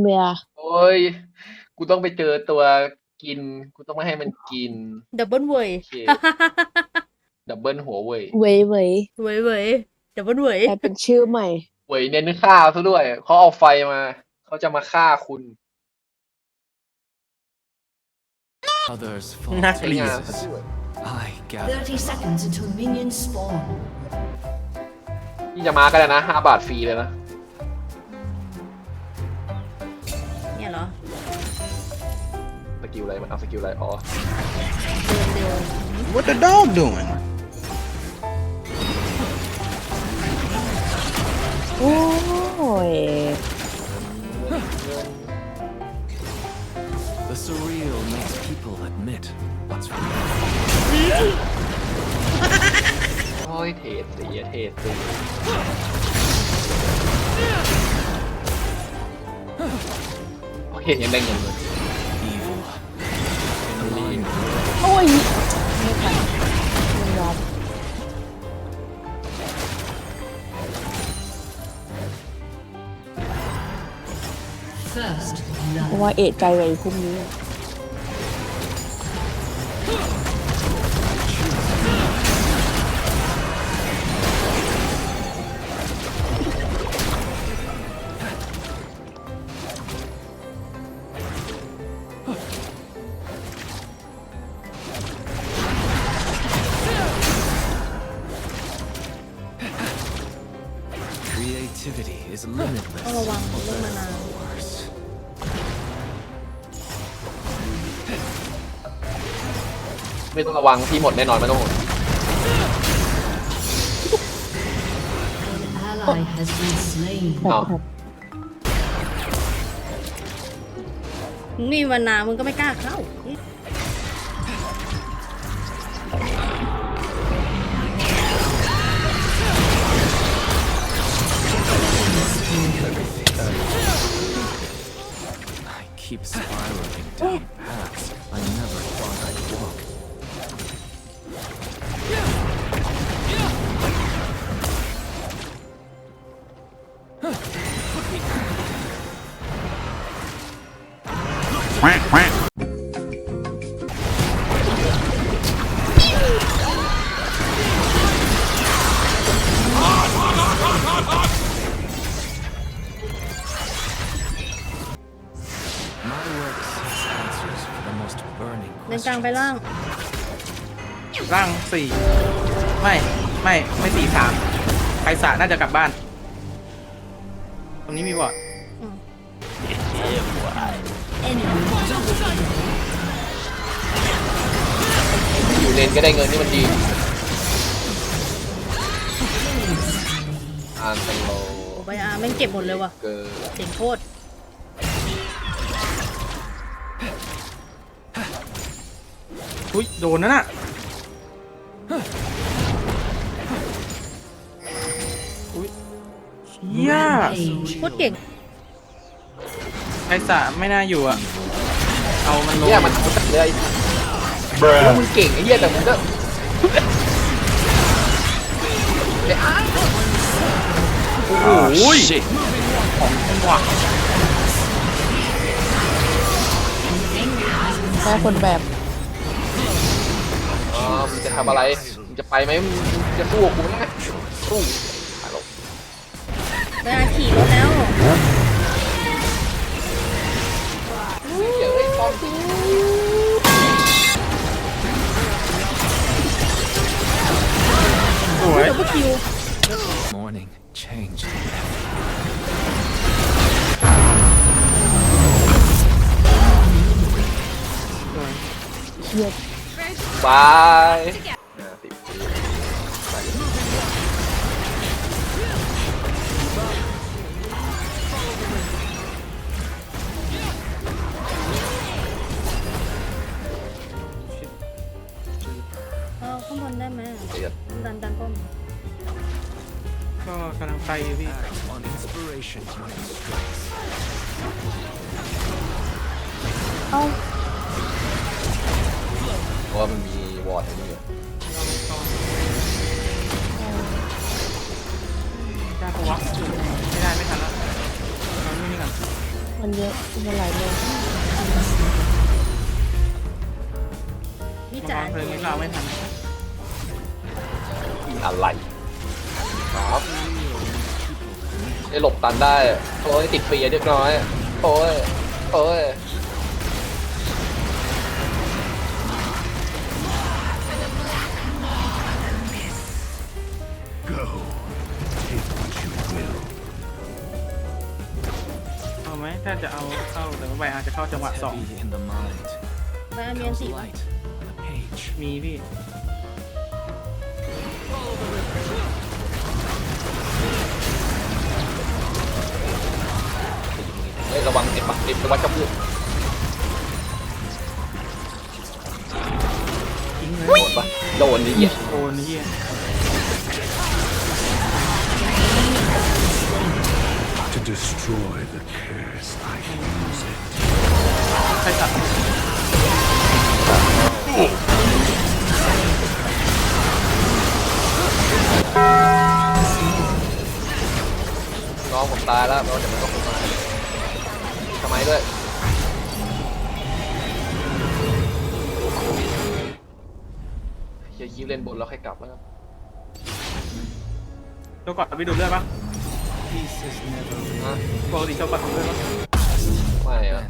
เบียโอ้ย กูต้องไปเจอตัวกิน กูต้องไม่ให้มันกิน ดับเบิลเวยโอเค ดับเบิลหัวเว่ยเว้ยเว้ยเวยเวยดับเบิลเวยกลายเป็นชื่อใหม่ เว่ยเน้นฆ่าซะด้วย เขาเอาไฟมา เขาจะมาฆ่าคุณ Others fall นัก to ใช้งานซะ pieces. ด้วย I gather 30 seconds until minions spawn. นี่จะมาก็ได้นะห้าบาทฟรีเลยนะ อะไรมันเอาสกิลอะไรอ๋อเดินเร็ว What the dog doing โอ้ย the surreal makes people admit what's real. โอ้ยเทรดสีเทรดสีโอเคยังได้เงินเลย โอ้ยไม่ทันไม่ยอม First เพ blood. ราะว่าเอะใจไว้พรุ่งนี้ ต้องระวังเรื่องมานาน Worse. ไม่ต้องระวังที่หมดแน่นอนไม่ต้องห่วง An ally has been slain. แบบอ้าวแบบมึงมีมานานมึงก็ไม่กล้าเข้า กลางไปล่าง ร่างสี่ไม่ไม่ไม่สี่สามไคสะน่าจะกลับบ้าน ตรงนี้มีบอด Enemy double kill. อยู่เลนก็ได้เงินนี่มันดีอ่านตังโลโอ้ไปอาแม่งเก็บหมดเลยว่ะเกอร์เจ๋งโคตร อุ้ยโดนนั่นน่ะอุ้ยเชี่ย Rampage. โคตรเก่งไคสะไม่น่าอยู่อะ เอามันลงเนี่ยมันมันเลยแล้วมึงเก่งไอ้เหี้ยแต่มึงก็เดี๋ยวอ้าวโอ้ยของจังหวะแค่คนแบบอ๋อมึงจะ ทำอะไร มึงจะไปไหมมึงจะสู้กับกูไหมสู้ฮัลโหลไปอาขี่รถแล้วเดี๋ยวไอ้ป้อมสวย ดับเบิลคิว morning changed เครียด บายอ่าติดเอาข้างบนได้ไหมเดี๋ยวดันดันป้อมก็กำลังไปอยู่พี่ on inspiration เอ้า ราะว่ามันมีวอร์ดอันนี้อยู่ได้ปะวะไม่ได้ไม่ทันแล้วเราไม่นี่กันมันเยอะมันหลายโลวิมังจากรรณ์เพลงไม่เราไม่ทันอะไรครับไอ้หลบตันได้โอ้ยติดฟรีเรียบร้อยโอ้ยโอ้ย เอาไหมถ้าจะเอาเข้าแต่ว่าใบอาจจะเข้าจังหวะสอง Heavy in the mind. ไปอาเมียน Comes สิ light on the page. มีพี่ เฮ้ยระวังติดปะติดระวังกระพูดทิ้งเลยโดนปะโดนนี่เหี้ยโดนนี่เหี้ย destroy the curse, I can use it. ใครตัดน้องผมตายแล้วเราจะมันก็คงมาทำไมด้วยเฮียคิวเล่นบนแล้วค่อยกลับแล้วครับโชว์ก่อนพี่ดูดเลือดปะ Peace is never ฮะปกติโชว์ก่อนดูดเลือดปะไม่อะ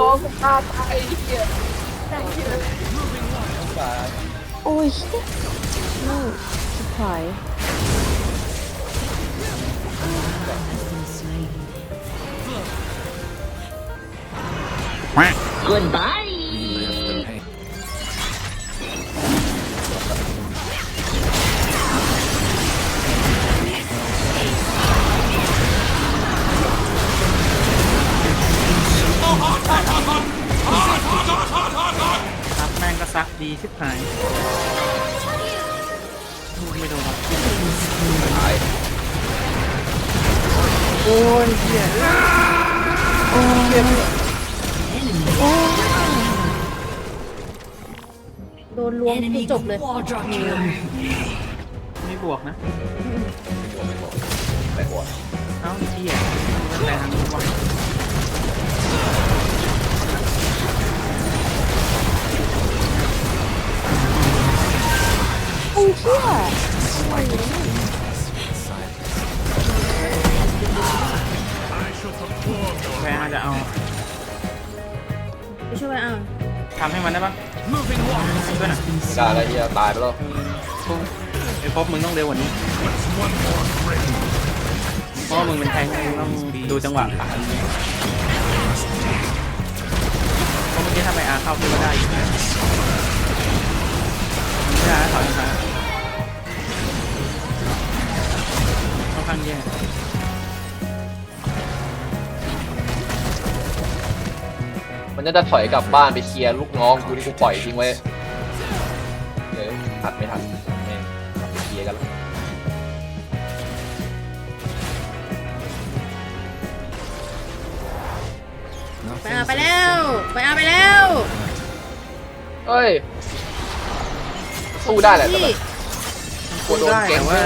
นน้องผมตาตายเฮียโอ้ยเชี่ยนี่สุดท้าย Has been slain. relive ดีชิบหายไม่โดนหรอกโอ้ยเหี้ยโดนล้วงกูจบเลย quadra kill. ไม่บวกนะแต่หัวเอ้าเหี้ยแต่ทางนู้นวะ อ้ยเชี่ยแพ้จะเอาไปช่วยอะทำให้มันได้ปะช่วยหน่อยไม่ได้แล้วเฮียตายไปแล้วไอ้พบมึงต้องเร็วกว่านี้เพราะว่ามึงเป็นแทงมึงต้องดูจังหวะขาเพราะเมื่อกี้ถ้าไปอาเข้าพี่ก็ได้อยู่นะไม่ได้ถอยมา ข้างแย่มันจะถอยกลับบ้านไปเคลียร์ลูกน้องกูที่กูปล่อยทิ้งไว้เดี๋ยวทันไม่ทันแม่งกลับไปเคลียร์กันแล้วไปอะไปแล้ว ไปอะไปแล้วเฮ้ยสู้ได้แหละแต่แบพี่บกลัวโดนได้เก่แต่งว่าว่า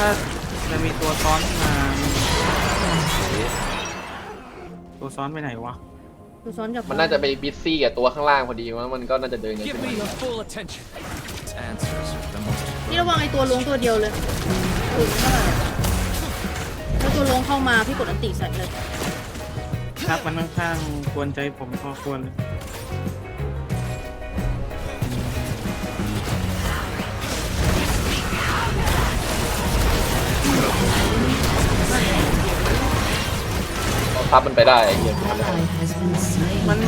ถ้า จะมีตัวซ้อนขึ้นมาตัวซ้อนไปไหนวะรกูซ้อนกับมันน่าจะไปบิซซี่กับตัวข้างล่างพอดีว่ามันก็น่าจะเดินกัน Give ขึ้น me มา your full attention. Its answers are the most นี่ระวังไอตัวล้วงตัวเดียวเลยถึงเท่าไหร่ถ้าตัวล้วงเข้ามาพี่กดอันติใส่เลย ครับมันค่อนข้างกวนใจผมพอควรเลย เอาทับมันไปได้ไอ้เหี้ย Ally has been slain. มัน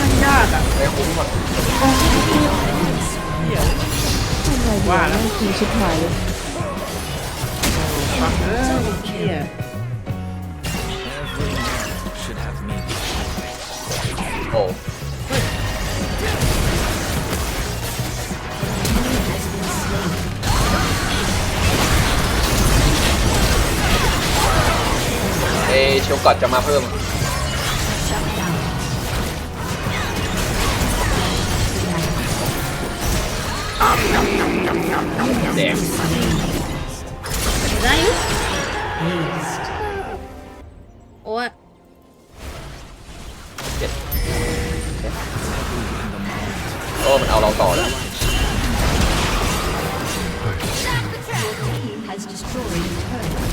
มันยากอะไม่คุ้มอะทำไงดีว่าว่าแล้วคือชิบหายเลยฟังเออเหี้ย every man should have me. โอ้ ยวกอดจะมาเพิ่ม แดงได้อยู่โอ้ยโอ้ มันเอาเราต่อแล้ว Has destroyed a turret.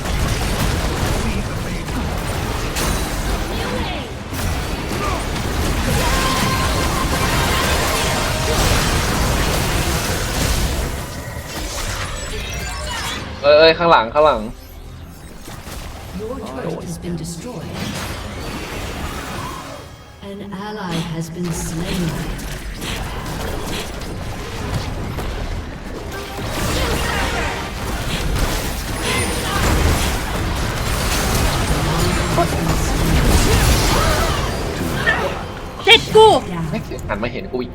เอ้ยเอ้ยข้างหลังข้างหลัง Your turret has been destroyed. An ally has been slain. เจ็ดกูแม่งเสียงหันมาเห็นกูอีก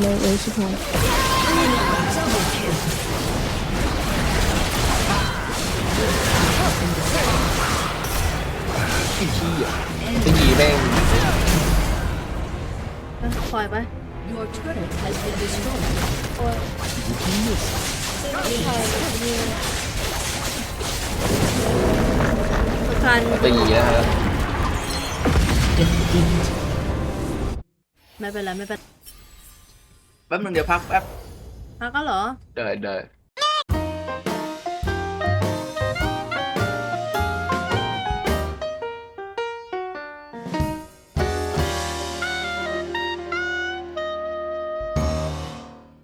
เลยเอ้ยชิบหายไอ้ขี้อะไอ้ยีแม่งปล่อยไป Your turret has been destroyed. สะพานตีนะฮะ Defeat. ไม่เป็นไรไม่เป็นแป๊บนึงเดี๋ยวพักแป๊บพักก็เหรอได้ได้